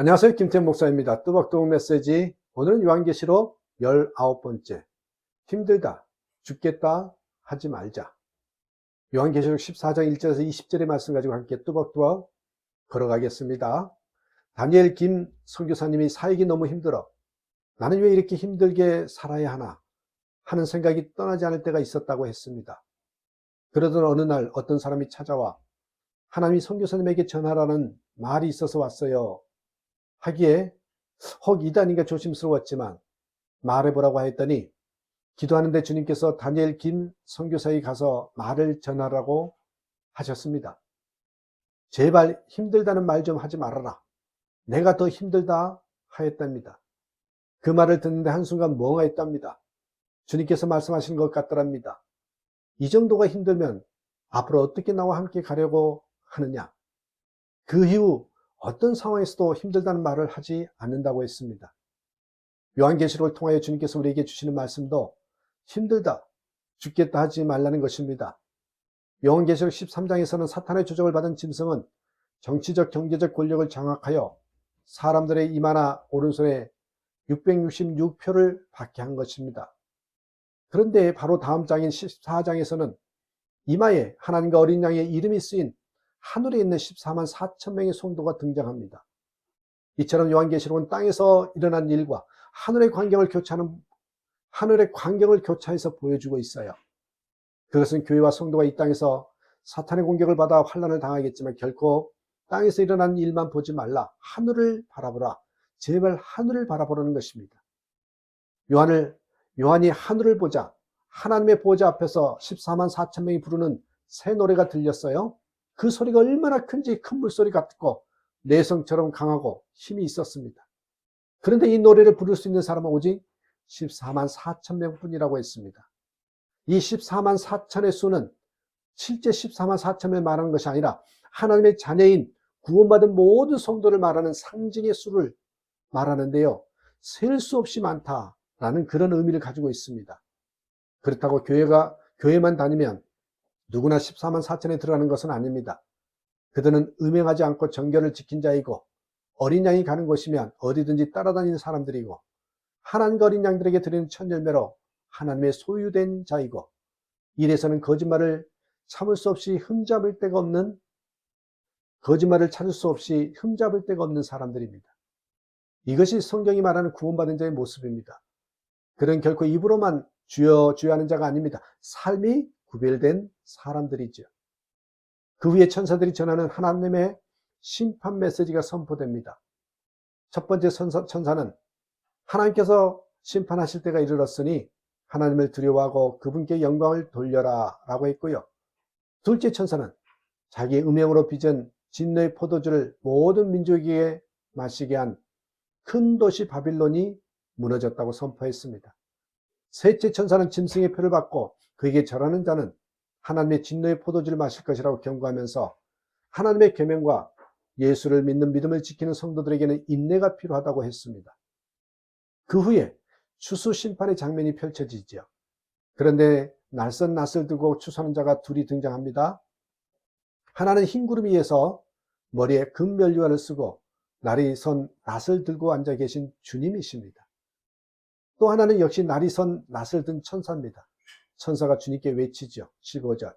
안녕하세요. 김태현 목사입니다. 뚜벅뚜벅 메시지. 오늘은 요한계시록 19번째. 힘들다, 죽겠다, 하지 말자. 요한계시록 14장 1절에서 20절의 말씀 가지고 함께 뚜벅뚜벅 걸어가겠습니다. 다니엘 김 선교사님이 살기 너무 힘들어. 나는 왜 이렇게 힘들게 살아야 하나? 하는 생각이 떠나지 않을 때가 있었다고 했습니다. 그러던 어느 날 어떤 사람이 찾아와 하나님이 선교사님에게 전하라는 말이 있어서 왔어요. 하기에 혹 이단인가 조심스러웠지만 말해보라고 하였더니 기도하는데 주님께서 다니엘 김 선교사에 가서 말을 전하라고 하셨습니다. 제발 힘들다는 말 좀 하지 말아라. 내가 더 힘들다 하였답니다. 그 말을 듣는데 한순간 멍하였답니다. 주님께서 말씀하신 것 같더랍니다. 이 정도가 힘들면 앞으로 어떻게 나와 함께 가려고 하느냐. 그 이후 어떤 상황에서도 힘들다는 말을 하지 않는다고 했습니다. 요한계시록을 통하여 주님께서 우리에게 주시는 말씀도 힘들다, 죽겠다 하지 말라는 것입니다. 요한계시록 13장에서는 사탄의 조정을 받은 짐승은 정치적, 경제적 권력을 장악하여 사람들의 이마나 오른손에 666표를 받게 한 것입니다. 그런데 바로 다음 장인 14장에서는 이마에 하나님과 어린 양의 이름이 쓰인 하늘에 있는 14만 4천 명의 성도가 등장합니다. 이처럼 요한계시록은 땅에서 일어난 일과 하늘의 광경을 교차하는 하늘의 광경을 교차해서 보여주고 있어요. 그것은 교회와 성도가 이 땅에서 사탄의 공격을 받아 환란을 당하겠지만 결코 땅에서 일어난 일만 보지 말라. 하늘을 바라보라. 제발 하늘을 바라보라는 것입니다. 요한을 요한이 하늘을 보자 하나님의 보좌 앞에서 14만 4천 명이 부르는 새 노래가 들렸어요. 그 소리가 얼마나 큰지 큰 물소리 같고 내성처럼 강하고 힘이 있었습니다. 그런데 이 노래를 부를 수 있는 사람은 오직 14만 4천 명뿐이라고 했습니다. 이 14만 4천의 수는 실제 14만 4천을 말하는 것이 아니라 하나님의 자녀인 구원받은 모든 성도를 말하는 상징의 수를 말하는데요. 셀 수 없이 많다라는 그런 의미를 가지고 있습니다. 그렇다고 교회가 교회만 다니면 누구나 14만 4천에 들어가는 것은 아닙니다. 그들은 음행하지 않고 정결을 지킨 자이고 어린 양이 가는 곳이면 어디든지 따라다니는 사람들이고 하나님과 어린 양들에게 드리는 첫 열매로 하나님의 소유된 자이고 이래서는 거짓말을 참을 수 없이 흠잡을 데가 없는 거짓말을 찾을 수 없이 흠잡을 데가 없는 사람들입니다. 이것이 성경이 말하는 구원받은 자의 모습입니다. 그런 결코 입으로만 주여 주여 하는 자가 아닙니다. 삶이 구별된 사람들이죠. 그 위에 천사들이 전하는 하나님의 심판 메시지가 선포됩니다. 첫 번째 천사 는 하나님께서 심판하실 때가 이르렀으니 하나님을 두려워하고 그분께 영광을 돌려라 라고 했고요. 둘째 천사는 자기의 음행으로 빚은 진노의 포도주를 모든 민족에게 마시게 한 큰 도시 바빌론이 무너졌다고 선포했습니다. 셋째 천사는 짐승의 표를 받고 그에게 절하는 자는 하나님의 진노의 포도주를 마실 것이라고 경고하면서 하나님의 계명과 예수를 믿는 믿음을 지키는 성도들에게는 인내가 필요하다고 했습니다. 그 후에 추수 심판의 장면이 펼쳐지죠. 그런데 날선 낫을 들고 추수하는 자가 둘이 등장합니다. 하나는 흰 구름 위에서 머리에 금면류관을 쓰고 날이 선 낫을 들고 앉아 계신 주님이십니다. 또 하나는 역시 날이 선 낫을 든 천사입니다. 천사가 주님께 외치죠. 15절.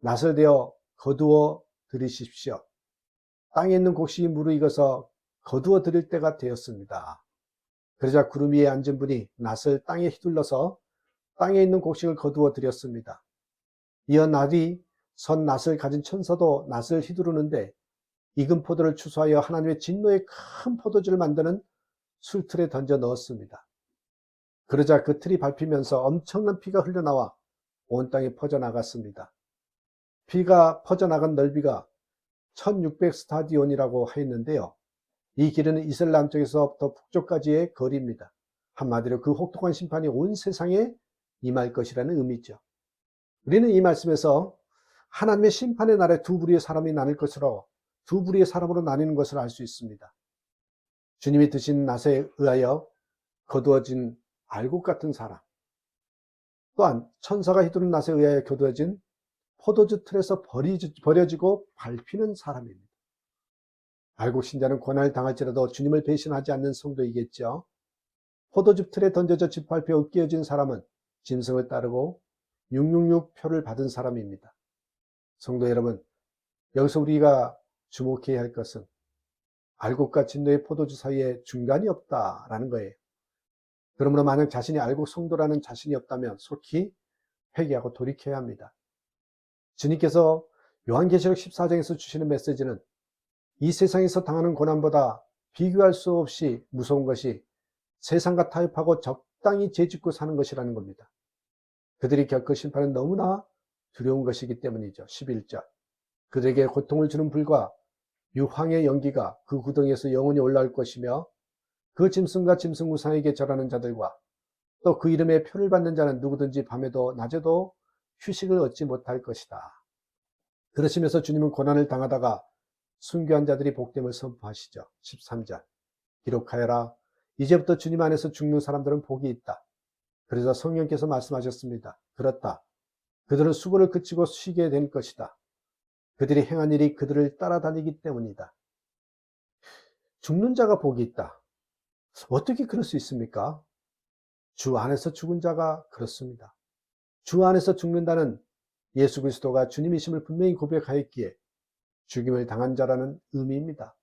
낫을 대어 거두어 들이십시오. 땅에 있는 곡식이 무르익어서 거두어 들일 때가 되었습니다. 그러자 구름 위에 앉은 분이 낫을 땅에 휘둘러서 땅에 있는 곡식을 거두어 들였습니다. 이어 날이 선 낫을 가진 천사도 낫을 휘두르는데 익은 포도를 추수하여 하나님의 진노의 큰 포도주를 만드는 술틀에 던져 넣었습니다. 그러자 그 틀이 밟히면서 엄청난 피가 흘러나와 온 땅에 퍼져나갔습니다. 피가 퍼져나간 넓이가 1600 스타디온이라고 하였는데요. 이 길은 이슬 남쪽에서부터 북쪽까지의 거리입니다. 한마디로 그 혹독한 심판이 온 세상에 임할 것이라는 의미죠. 우리는 이 말씀에서 하나님의 심판의 날에 두 부류의 사람이 나눌 것으로 두 부류의 사람으로 나뉘는 것을 알 수 있습니다. 주님이 드신 낫에 의하여 거두어진 알곡 같은 사람. 또한 천사가 휘두른 낫에 의하여 교도해진 포도주 틀에서 버려지고 밟히는 사람입니다. 알곡 신자는 고난을 당할지라도 주님을 배신하지 않는 성도이겠죠. 포도즙 틀에 던져져 짓밟혀 으깨어진 사람은 짐승을 따르고 666 표를 받은 사람입니다. 성도 여러분, 여기서 우리가 주목해야 할 것은 알곡과 진노의 포도주 사이에 중간이 없다라는 거예요. 그러므로 만약 자신이 알곡 성도라는 자신이 없다면 속히 회개하고 돌이켜야 합니다. 주님께서 요한계시록 14장에서 주시는 메시지는 이 세상에서 당하는 고난보다 비교할 수 없이 무서운 것이 세상과 타협하고 적당히 죄짓고 사는 것이라는 겁니다. 그들이 겪을 심판은 너무나 두려운 것이기 때문이죠. 11절. 그들에게 고통을 주는 불과 유황의 연기가 그 구덩이에서 영원히 올라올 것이며 그 짐승과 짐승 우상에게 절하는 자들과 또 그 이름에 표를 받는 자는 누구든지 밤에도 낮에도 휴식을 얻지 못할 것이다. 그러시면서 주님은 고난을 당하다가 순교한 자들이 복됨을 선포하시죠. 13절. 기록하여라. 이제부터 주님 안에서 죽는 사람들은 복이 있다. 그래서 성령께서 말씀하셨습니다. 그렇다. 그들은 수고를 그치고 쉬게 될 것이다. 그들이 행한 일이 그들을 따라다니기 때문이다. 죽는 자가 복이 있다. 어떻게 그럴 수 있습니까? 주 안에서 죽은 자가 그렇습니다. 주 안에서 죽는다는 예수 그리스도가 주님이심을 분명히 고백하였기에 죽임을 당한 자라는 의미입니다.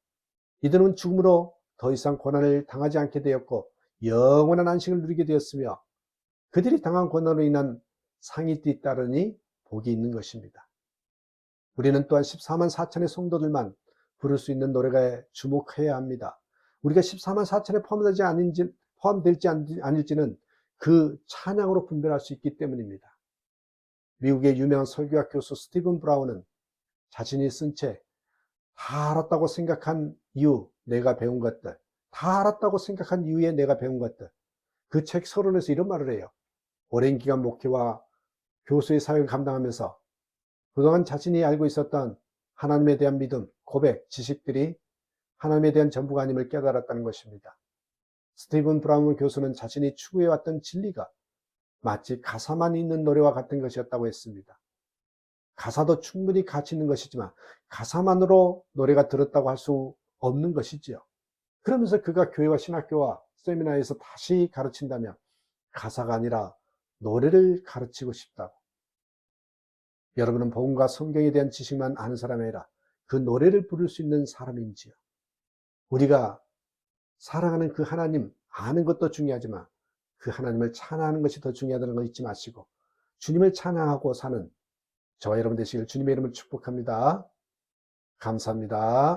이들은 죽음으로 더 이상 고난을 당하지 않게 되었고 영원한 안식을 누리게 되었으며 그들이 당한 고난으로 인한 상이 뒤따르니 복이 있는 것입니다. 우리는 또한 14만 4천의 성도들만 부를 수 있는 노래가 주목해야 합니다. 우리가 14만 4천에 포함되지 아닌지, 포함될지 아닐지는 그 찬양으로 분별할 수 있기 때문입니다. 미국의 유명한 설교학 교수 스티븐 브라운은 자신이 쓴 책, 다 알았다고 생각한 이유, 내가 배운 것들, 다 알았다고 생각한 이유에 내가 배운 것들, 그 책 서론에서 이런 말을 해요. 오랜 기간 목회와 교수의 사역을 감당하면서 그동안 자신이 알고 있었던 하나님에 대한 믿음, 고백, 지식들이 하나님에 대한 전부가 아님을 깨달았다는 것입니다. 스티븐 브라운 교수는 자신이 추구해왔던 진리가 마치 가사만 있는 노래와 같은 것이었다고 했습니다. 가사도 충분히 가치 있는 것이지만 가사만으로 노래가 들었다고 할 수 없는 것이지요. 그러면서 그가 교회와 신학교와 세미나에서 다시 가르친다면 가사가 아니라 노래를 가르치고 싶다고. 여러분은 복음과 성경에 대한 지식만 아는 사람이 아니라 그 노래를 부를 수 있는 사람인지요. 우리가 사랑하는 그 하나님 아는 것도 중요하지만 그 하나님을 찬양하는 것이 더 중요하다는 거 잊지 마시고 주님을 찬양하고 사는 저와 여러분 되시길 주님의 이름을 축복합니다. 감사합니다.